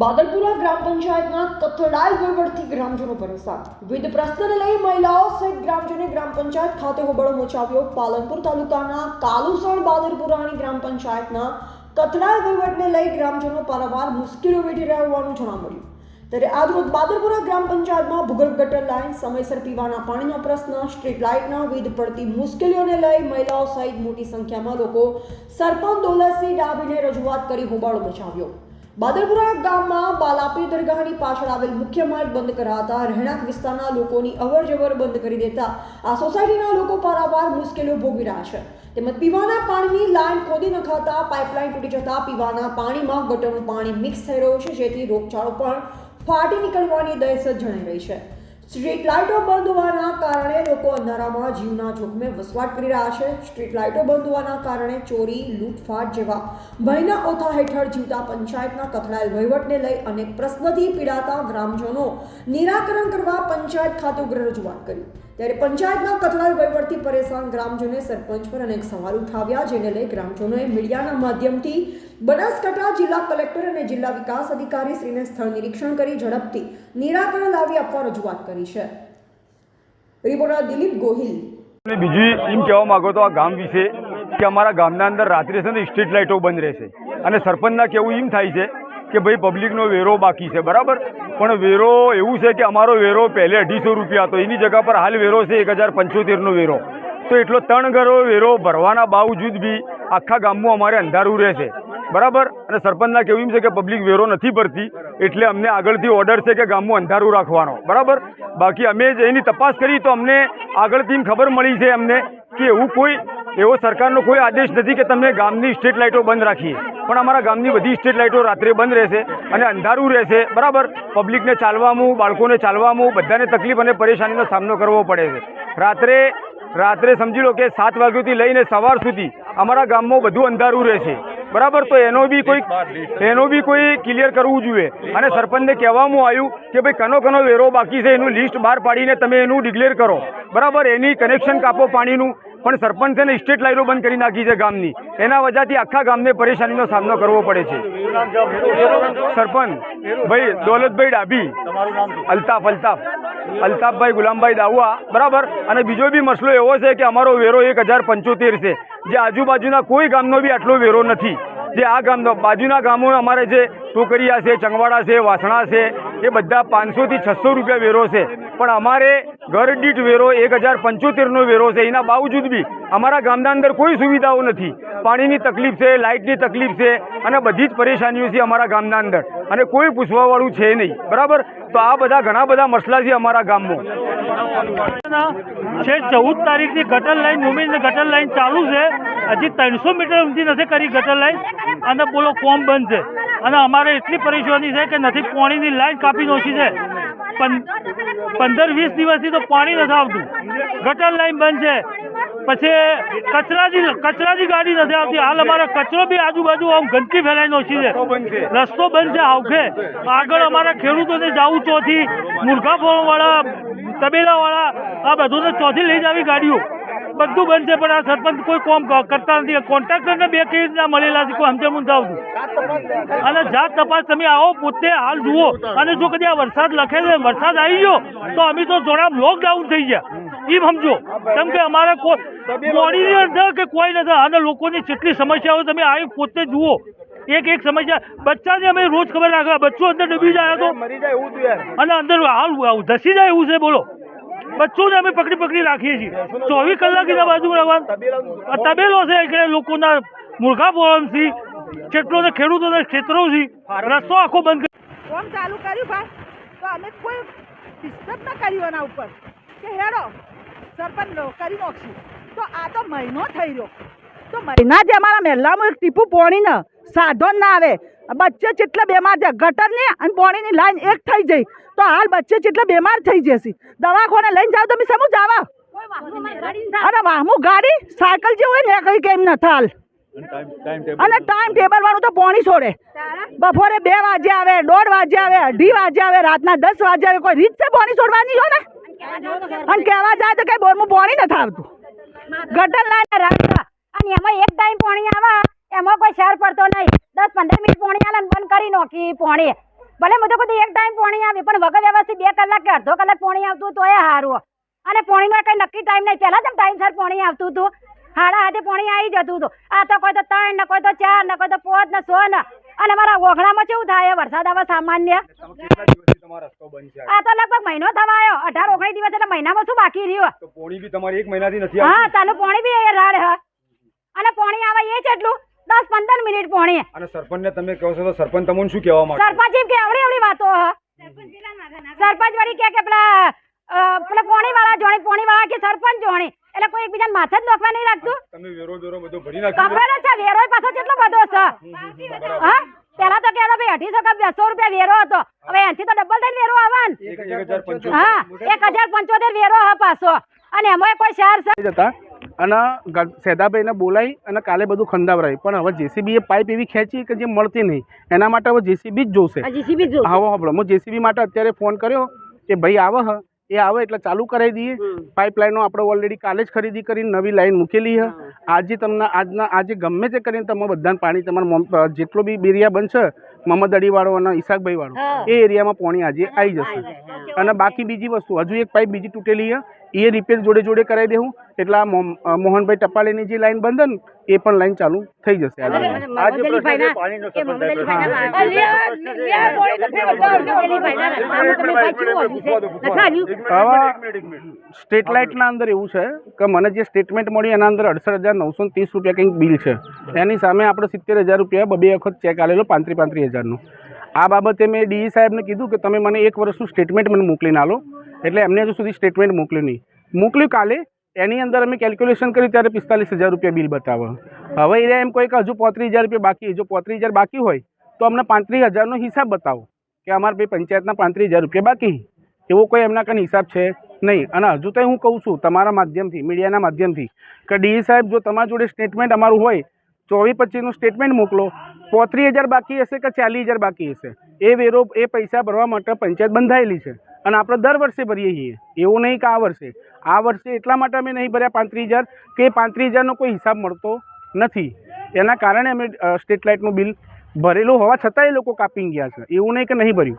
બાદલપુરા ગ્રામ પંચાયતના કથડાલ વહીવટથી ગ્રામજનો પરેશાન. વિવિધ પ્રશ્નને લઈ મહિલાઓ સહિત ગ્રામજને ગ્રામ પંચાયત ખાતે હોબળો મચાવ્યો. પાલનપુર તાલુકાના કાલુસણ બાદલપુરાની ગ્રામ પંચાયતના કથડાલ વહીવટને લઈ ગ્રામજનો પારાવાર મુશ્કેલીઓ વેઠી રહ્યા હોવાનું જાણવા મળ્યું. ત્યારે આજરોજ બાદરપુરા ગ્રામ પંચાયતમાં ભૂગર્ભ ગટર લાઇન, સમયસર પીવાના પાણીનો પ્રશ્ન, સ્ટ્રીટ લાઇટના વિવિધ પડતી મુશ્કેલીઓને લઈ મહિલાઓ સહિત મોટી સંખ્યામાં લોકો સરપંચ દોલતસિંહ ડાભીને રજૂઆત કરી હોબાળો મચાવ્યો. બાદરપુરા ગામમાં બાલાપી દરગાહની પાછળ આવેલ મુખ્ય માર્ગ બંધ કરાતા રહેણાંક વિસ્તારના લોકોની અવરજવર બંધ કરી દેતા આ સોસાયટીના લોકો પારાવાર મુશ્કેલીઓ ભોગવી રહ્યા છે. તેમજ પીવાના પાણીની લાઈન ખોદી નખાતા પાઇપલાઇન તૂટી જતા પીવાના પાણીમાં ગટરનું પાણી મિક્સ થઈ રહ્યું છે, જેથી રોગચાળો પણ ફાટી નીકળવાની દહેશત જણાઈ રહી છે. સ્ટ્રીટ લાઇટો બંધ હોવાના કારણે લોકો અંધારામાં જીવના જોખમે વસવાટ કરી રહ્યા છે. સ્ટ્રીટ લાઇટો બંધ હોવાના કારણે ચોરી, લૂંટફાટ જેવા ભયના ઓથા હેઠળ જીવતા પંચાયતના કથળાયેલ વહીવટને લઈ અનેક પ્રશ્નથી પીડાતા ગ્રામજનો નિરાકરણ કરવા પંચાયત ખાતે ઉગ્ર રજૂઆત કરી. ત્યારે પંચાયતના કથળાયેલ વહીવટથી પરેશાન ગ્રામજનોએ સરપંચ પર અનેક સવાલ ઉઠાવ્યા, જેને લઈ ગ્રામજનોએ મીડિયાના માધ્યમથી બનાસકાંઠા જિલ્લા કલેક્ટર અને જિલ્લા વિકાસ અધિકારી શ્રીને સ્થળ નિરીક્ષણ કરી ઝડપથી નિરાકરણ લાવી આપવા રજૂઆત કરી. છે. રિપોર્ટર દિલીપ ગોહિલ. બીજું એમ કહેવા માંગો તો આ ગામ વિશે કે અમારા ગામના અંદર રાત્રે છે ને સ્ટ્રીટ લાઇટો બંધ રહેશે. અને સરપંચના કેવું એમ થાય છે કે ભાઈ પબ્લિકનો વેરો બાકી છે, બરાબર? પણ વેરો એવું છે કે અમારો વેરો પહેલે અઢીસો રૂપિયા હતો. એની જગા પર હાલ વેરો છે એક હજાર પંચોતેરનો વેરો. તો એટલો ત્રણ ઘરો વેરો ભરવાના બાવજૂદ બી આખા ગામમાં અમારે અંધારું રહેશે. બરાબર? અને સરપંચના કેવું એમ છે કે પબ્લિક વેરો નથી ભરતી, એટલે અમને આગળથી ઓર્ડર છે કે ગામમાં અંધારું રાખવાનો. બરાબર? બાકી અમે જ એની તપાસ કરી તો અમને આગળથી ખબર મળી છે અમને કે એવું કોઈ, એવો સરકારનો કોઈ આદેશ નથી કે તમે ગામની સ્ટ્રીટ લાઇટો બંધ રાખીએ. પણ અમારા ગામની બધી સ્ટ્રીટ લાઇટો રાત્રે બંધ રહેશે અને અંધારું રહેશે. બરાબર? પબ્લિકને ચાલવામાં, બાળકોને ચાલવામાં બધાને તકલીફ અને પરેશાનીનો સામનો કરવો પડે છે. રાત્રે રાત્રે સમજી લો કે સાત વાગ્યાથી લઈને સવાર સુધી અમારા ગામમાં બધું અંધારું રહેશે. બરાબર? તો એનો બી કોઈ એનો બી કોઈ ક્લિયર કરવું જોઈએ. અને સરપંચને કહેવામાં આવ્યું કે ભાઈ કનો કનો વેરો બાકી છે એનું લિસ્ટ બહાર પાડીને તમે એનું ડિક્લેર કરો. બરાબર? એની કનેક્શન કાપો પાણીનું. પણ સરપંચે ને સ્ટેટ લાઇટો બંધ કરી નાખી છે ગામની. એના વજહથી આખા ગામને પરેશાનીનો સામનો કરવો પડે છે. સરપંચ ભાઈ દોલતભાઈ ડાભી. અલ્તાફ અલ્તાફ. અલ્તાફભાઈ ગુલામભાઈ દાઉઆ, બરાબર? અને બીજો બી મસલો એવો છે કે અમારો વેરો એક છે. જે આજુબાજુના કોઈ ગામનો બી આટલો વેરો નથી. જે આ ગામનો, બાજુના ગામો અમારે જે ટોકરિયા છે, ચંગવાડા છે, વાસણા છે, એ બધા પાંચસોથી છસો રૂપિયા વેરો છે. પણ અમારે ઘર દીઠ વેરો એક હજાર પંચોતેરનો વેરો છે. એના બાવજૂદ બી અમારા ગામના અંદર કોઈ સુવિધાઓ નથી. પાણીની તકલીફ છે, લાઇટની તકલીફ છે અને બધી જ પરેશાનીઓ છે અમારા ગામના અંદર. અને કોઈ પૂછવાવાળું છે નહીં. બરાબર? તો આ બધા ઘણા બધા મસલા છે અમારા ગામમાં. છે, ચૌદ તારીખની ગટર લાઈન મુંબઈની ગટર લાઈન ચાલુ છે. હજી ત્રણસો મીટર ઊંચી નથી કરી ગટર લાઈન અને બોલો, કોમ બંધ છે. અને અમારે એટલી પરેશાની છે કે નથી પાણીની લાઈન કાપી નોશી છે. પંદર વીસ દિવસથી તો પાણી નથી આવતું. ગટર લાઈન બંધ છે. પછી કચરાની કચરાની ગાડી નથી આવતી. હાલ અમારે કચરો બી આજુબાજુ આમ ગંદકી ફેલાઈ નાખી છે. રસ્તો બંધ છે. આવખે આગળ અમારા ખેડૂતોને જવું ચોથી મુર્ગા ફોર્મવાળા તબેલાવાળા આ બધુંને ચોથી લઈ જાવી ગાડીઓ. બધું બનશે પણ આ સરપંચ કોઈ કોમ કરતા નથી. કોન્ટ્રાક્ટરને બે કઈ રીતના મળેલા છે કોઈ સમજણ આવતું. અને જાત તપાસ તમે આવો પોતે હાલ જુઓ. અને જો કદી આ વરસાદ લખે છે વરસાદ આવી ગયો તો અમે તો જોડા લોકડાઉન થઈ ગયા. એમ સમજો. કેમ કે અમારે કોઈ બોડીની અંદર કે કોઈ નથી. અને લોકોની જેટલી સમસ્યાઓ તમે આવી પોતે જુઓ. એક એક સમસ્યા. બચ્ચાને અમે રોજ ખબર રાખવા બચ્ચો અંદર ડૂબી જાય તો? અને અંદર હાલ ધસી જાય એવું છે બોલો. બચ્ચોને અમે પકડી પકડી રાખીએ છીએ. ચોવીસ કલાક એના બાજુ રહેવાનું. તબેલો છે એટલે લોકોના મુર્ગા ફોરમથી કેટલો ને ખેડૂતોના છે રસ્તો આખો બંધ કરી ચાલુ કર્યું ભાઈ? તો અમે કોઈ ડિસ્ટર્બ ના કર્યું એના ઉપર. કે હેડો, સરપંચ કરી નાખશું તો આ તો મહિનો થઈ રહ્યો. તો મહિના જે અમારા મહેલામાં એક ટીપું પોણી ને સાધન ના આવે. બચ્ચે જેટલા બીમાર છે? ગટરની અને પોણીની લાઈન એક થઈ જઈ. તો હાલ બચ્ચે જેટલા બીમાર થઈ જશે. દવાખાને લઈને જાવ તમે, સમું જાવા અરે વાહમું ગાડી, સાયકલ જે હોય ને કઈ કેમ ન થાલ. અને ટાઈમ ટેબલ વાળું તો પોણી છોડે. બપોરે બે વાગે આવે, દોઢ વાગે આવે, અઢી વાગે આવે, રાતના દસ વાગે આવે, કોઈ રીત છે પોણી છોડવાની હોય ને? અને કહેવા જાય તો કઈ બોરમાં પોણી નથી આવતું ગટર લાઈને રાખવા. અને એમાં એક ટાઈમ પોણી આવે, એમાં કોઈ શેર પડતો નહીં. દસ પંદર મિનિટ પોણી આલે બંધ કરી નોખી પોણી. ભલે તો કદી એક ટાઈમ પોણી આવે પણ વગર વ્યવસ્થિત બે કલાક કે અડધો કલાક પોણી આવતું તો એ સારું અને પોણીનો કઈ નક્કી ટાઈમ નહીં. પહેલા જેમ ટાઈમસર પોણી આવતું હતું. હાડા હાથે પોણી આવી જતું હતું. આ તો કોઈ તો ત્રણ ને કોઈ તો ચાર ને કોઈ તો પાંચ ને સો ને. અને મારા ઓઘણામાં કેવું થાય? વરસાદ આવે સામાન્ય. બંધ આ તો લગભગ મહિનો થવા આવ્યો અઢાર ઓગણીસ દિવસ એટલે મહિનામાં શું બાકી રહ્યું? પોણી બી તમારી એક મહિનાથી નથી હા તાનું પોણી બી એ રાડ હ. અને પોણી આવે એ જ એટલું. દસ પંદર મિનિટ પોણી અને સરપંચને તમે કહો છો તો સરપંચ તમને શું કહેવા માંગે? સરપંચ એમ કે આવડી આવડી વાતો હ. સરપંચ વળી કે કે પેલા પેલા પોણી વાળા જોણી પોણી વાળા કે સરપંચ જોણી. એટલે કોઈ એકબીજાને માથે જ નોખવા નહીં લાગતું? તમે વેરો વેરો બધો ભરી નાખ્યો ખબર છે વેરો પાછો કેટલો બધો છે. હા? પેલા તો કેરો ભાઈ અઢીસો કે બેસો રૂપિયા વેરો હતો. હવે એનથી તો ડબલ થઈને વેરો આવે ને એક એક હજાર પંચોતેર. હા એક હજાર પંચોતેર વેરો હ પાછો. અને એમાં કોઈ શહેર છે? અને સેદાભાઈને બોલાવી અને કાલે બધું ખંડાવરાય. પણ હવે જેસીબી એ પાઇપ એવી ખેંચી કે જે મળતી નહીં. એના માટે હવે જેસીબી જ જોશે. હવે જો હા હા હું જેસીબી માટે અત્યારે ફોન કર્યો કે ભાઈ આવે હ. એ આવે એટલે ચાલુ કરાવી દઈએ. પાઇપલાઇનો આપણે ઓલરેડી કાલે જ ખરીદી કરીને નવી લાઈન મૂકેલી છે આજે તમને આજના આજે ગમે તે કરીને તમે બધાને પાણી તમારા જેટલો બી એરિયા બનશે મહમદ અડીવાળો અને ઈશાકભાઈ વાળો એ એરિયામાં પાણી આજે આવી જશે. અને બાકી બીજી વસ્તુ હજુ એક પાઇપ બીજી તૂટેલી છે એ રિપેર જોડે જોડે કરાવી દેવું એટલે આ મોમ- મોહનભાઈ ટપાલીની જે લાઈન બંધ ને એ પણ લાઈન ચાલુ થઈ જશે સ્ટેટ લાઇટના અંદર એવું છે કે મને જે સ્ટેટમેન્ટ મળી એના અંદર અડસઠ હજાર નવસો ત્રીસ રૂપિયા કંઈક બિલ છે. એની સામે આપણે સિત્તેર હજાર રૂપિયા બબે વખત ચેક આલેલો પાંત્રી પાંત્રીસ હજારનો. આ બાબતે મેં ડીઈ સાહેબને કીધું કે તમે મને એક વર્ષનું સ્ટેટમેન્ટ મને મોકલીને આલો. એટલે એમને હજુ સુધી સ્ટેટમેન્ટ મોકલ્યું નહીં. મોકલ્યું કાલે, એની અંદર અમે કેલ્ક્યુલેશન કર્યું ત્યારે પિસ્તાલીસ હજાર રૂપિયા બિલ બતાવે હવે એ એમ કોઈ કે હજુ પોત્રીસ હજાર રૂપિયા બાકી, જો પોત્રીસ હજાર બાકી હોય, તો અમને પાંત્રીસ હજારનો હિસાબ બતાવો કે અમારે ભાઈ પંચાયતના પાંત્રીસ હજાર રૂપિયા બાકી. એવો કોઈ એમના કંઈ હિસાબ છે નહીં. અને હજુ તો હું કહું છું, તમારા માધ્યમથી, મીડિયાના માધ્યમથી, કે ડીઈ સાહેબ જો તમારા જોડે સ્ટેટમેન્ટ અમારું હોય, ચોવીસ પચીસનું સ્ટેટમેન્ટ મોકલો. પોત્રીસ હજાર બાકી હશે કે ચાલીસ હજાર બાકી હશે? એ વેરો, એ પૈસા ભરવા માટે પંચાયત બંધાયેલી છે. અને આપણે દર વર્ષે ભરીએ છીએ. એવું નહીં કે આ વર્ષે. આ વર્ષે એટલા માટે અમે નહીં ભર્યા પાંત્રીસ હજાર, કે પાંત્રીસ હજારનો કોઈ હિસાબ મળતો નથી. એના કારણે અમે સ્ટ્રીટ લાઇટનું બિલ ભરેલું હોવા છતાં એ લોકો કાપી ગયા છે. એવું નહીં કે નહીં ભર્યું.